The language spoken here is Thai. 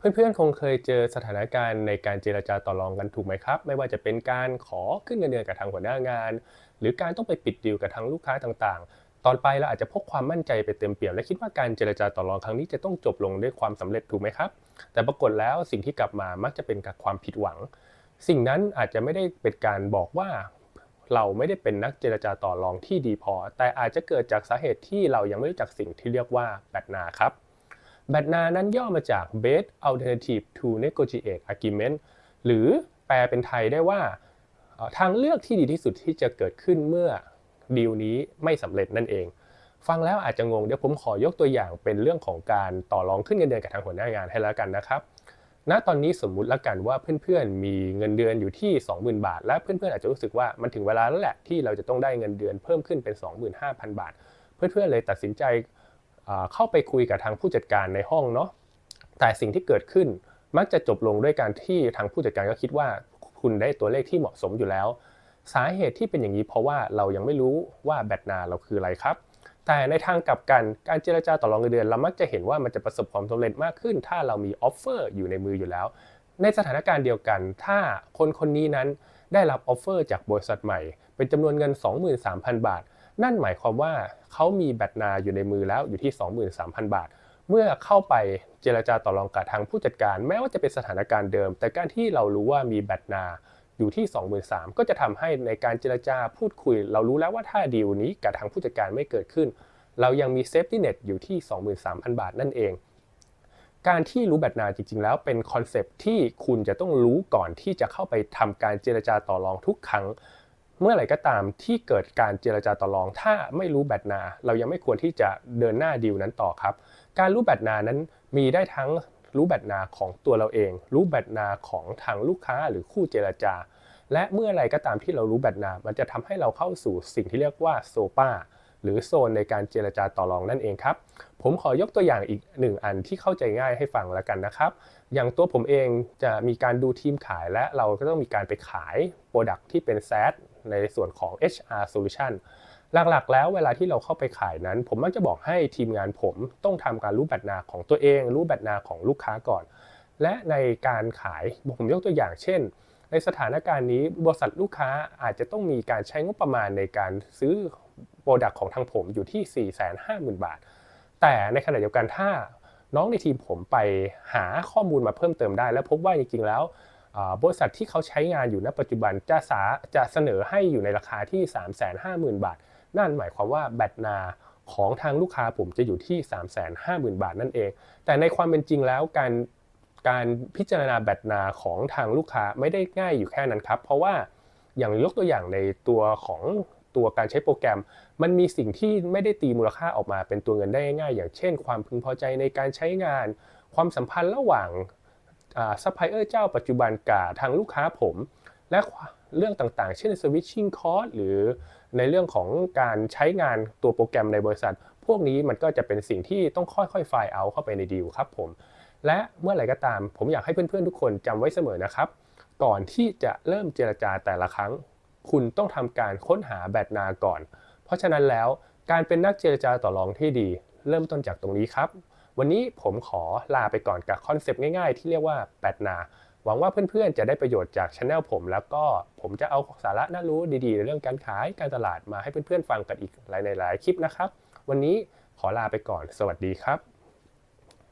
เพื่อนๆ คงเคยเจอสถานการณ์ในการเจรจาต่อรองกันถูกไหมครับ ไม่ว่าจะเป็นการขอขึ้นเงินเดือนกับทางหัวหน้างาน หรือการต้องไปปิดดีลกับทางลูกค้าต่างๆ ตอนไปเราอาจจะพกความมั่นใจไปเต็มเปี่ยมและคิดว่าการเจรจาต่อรองครั้งนี้จะต้องจบลงด้วยความสำเร็จถูกไหมครับ แต่ปรากฏแล้วสิ่งที่กลับมามักจะเป็นกับความผิดหวัง สิ่งนั้นอาจจะไม่ได้เป็นการบอกว่าเราไม่ได้เป็นนักเจรจาต่อรองที่ดีพอ แต่อาจจะเกิดจากสาเหตุที่เรายังไม่รู้จักสิ่งที่เรียกว่าแบตนาครับ แบตนานั้นย่อมาจาก Best Alternative to Negotiate Agreement หรือแปลเป็นไทยได้ว่าทางเลือกที่ดีที่สุดที่จะเกิดขึ้นเมื่อดีลนี้ไม่สำเร็จนั่นเอง ฟังแล้วอาจจะงงเดี๋ยวผมขอยกตัวอย่างเป็นเรื่องของการต่อรองขึ้นเงินเดือนกับทางหัวหน้างานให้แล้วกันนะครับณตอนนี้สมมุติล้วกันว่าเพื่อนๆ มีเงินเดือนอยู่ที่ 20,000 บาท และเพื่อนๆอาจจะรู้สึกว่ามันถึงเวลาแล้วแหละที่เราจะต้องได้เงินเดือนเพิ่มขึ้นเป็น 25,000 บาท เพื่อนๆเลยตัดสินใจ เข้าไปคุยกับทางผู้จัดการในห้องเนาะแต่สิ่งที่เกิดขึ้นมักจะจบลงด้วยการที่ทางผู้จัดการก็คิดว่าคุณได้ตัวเลขที่เหมาะสมอยู่แล้ว สาเหตุที่เป็นอย่างนี้เพราะว่าเรายังไม่รู้ว่าแบตนาเราคืออะไรครับ แต่ในทางกลับกันการเจรจาต่อรองเงินเดือน เรามักจะเห็นว่ามันจะประสบความสำเร็จมากขึ้น ถ้าเรามีออฟเฟอร์อยู่ในมืออยู่แล้ว ในสถานการณ์เดียวกัน ถ้าคนคนนี้นั้นได้รับออฟเฟอร์จากบริษัทใหม่ เป็นจำนวนเงิน 23,000 บาท นั่นหมายความว่าเขามีแบตนาอยู่ในมือแล้วอยู่ที่ 23,000 บาท เมื่อเข้าไปเจรจาต่อรองกับทางผู้จัดการ แม้ว่าจะเป็นสถานการณ์เดิม แต่การที่เรารู้ว่ามีแบตนาอยู่ที่ 23,000ก็จะทำให้ในการเจรจาพูดคุย เรารู้แล้วว่าถ้าดีลนี้กับทางผู้จัดการไม่เกิดขึ้น เรายังมีเซฟตี้เน็ตอยู่ที่ 23,000 บาทนั่นเอง การที่รู้แบตนาจริง ๆ แล้วเป็นคอนเซปที่คุณจะต้องรู้ก่อนที่จะเข้าไปทำการเจรจาต่อรองทุกครั้ง เมื่อไหร่ก็ตามที่เกิดการเจรจาต่อรอง ถ้าไม่รู้แบตนา เรายังไม่ควรที่จะเดินหน้าดีลนั้นต่อครับ การรู้แบตนานั้นมีได้ทั้งรู้แบตนาของตัวเราเอง รู้แบตนาของทางลูกค้าหรือคู่เจรจา และเมื่อไรก็ตามที่เรารู้แบตนา มันจะทำให้เราเข้าสู่สิ่งที่เรียกว่าโซปาหรือโซนในการเจรจาต่อรองนั่นเองครับ ผมขอยกตัวอย่างอีกหนึ่งอันที่เข้าใจง่ายให้ฟังแล้วกันนะครับ อย่างตัวผมเองจะมีการดูทีมขายและเราก็ต้องมีการไปขาย Product ที่เป็น SaaS ในส่วนของ HR Solution หลักๆ แล้วเวลาที่เราเข้าไปขายนั้น ผมมักจะบอกให้ทีมงานผมต้องทำการรู้แบตนาของตัวเอง รู้แบตนาของลูกค้าก่อน และในการขายผมยกตัวอย่างเช่น ในสถานการณ์นี้บริษัทลูกค้าอาจจะต้องมีการใช้งบประมาณในการซื้อโปรดักต์ของทางผมอยู่ที่ 450,000 บาท แต่ในขณะเดียวกันถ้าน้องในทีมผมไปหาข้อมูลมาเพิ่มเติมได้ แล้วพบว่าจริงๆแล้ว บริษัทที่เขาใช้งานอยู่ณปัจจุบันจะสาจะเสนอให้อยู่ในราคาที่ 350,000 บาท นั่นหมายความว่าแบตนาของทางลูกค้าผมจะอยู่ที่ 350,000 บาทนั่นเอง แต่ในความเป็นจริงแล้วการการพิจารณาแบตนาของทางลูกค้าไม่ได้ง่ายอยู่แค่นั้นครับ เพราะว่าอย่างยกตัวอย่างในตัวของตัวการใช้โปรแกรม มันมีสิ่งที่ไม่ได้ตีมูลค่าออกมาเป็นตัวเงินได้ง่าย อย่างเช่น ความพึงพอใจในการใช้งาน ความสัมพันธ์ระหว่าง ซัพพลายเออร์เจ้าปัจจุบันกับทางลูกค้าผม และเรื่องต่างๆ เช่น switching cost หรือในเรื่องของการใช้งานตัวโปรแกรมในบริษัท พวกนี้มันก็จะเป็นสิ่งที่ต้องค่อยๆไฟล์เอาเข้าไปในดีลครับผมและเมื่อไหร่ก็ตาม ผมอยากให้เพื่อนๆทุกคนจำไว้เสมอนะครับ ก่อนที่จะเริ่มเจรจาแต่ละครั้ง คุณต้องทำการค้นหาแบตนาก่อน เพราะฉะนั้นแล้วการเป็นนักเจรจาต่อรองที่ดี เริ่มต้นจากตรงนี้ครับ วันนี้ผมขอลาไปก่อนกับคอนเซปต์ง่ายๆ ที่เรียกว่าแปดนาหวังว่าเพื่อนๆ จะได้ประโยชน์จากช anel ผม แล้วก็ผมจะเอาสาระน่ารู้ดีๆในเรื่องการขายการตลาดมาให้เพื่อนๆ ฟังกันอีกหลายๆคลิปนะครับ วันนี้ขอลาไปก่อน สวัสดีครับ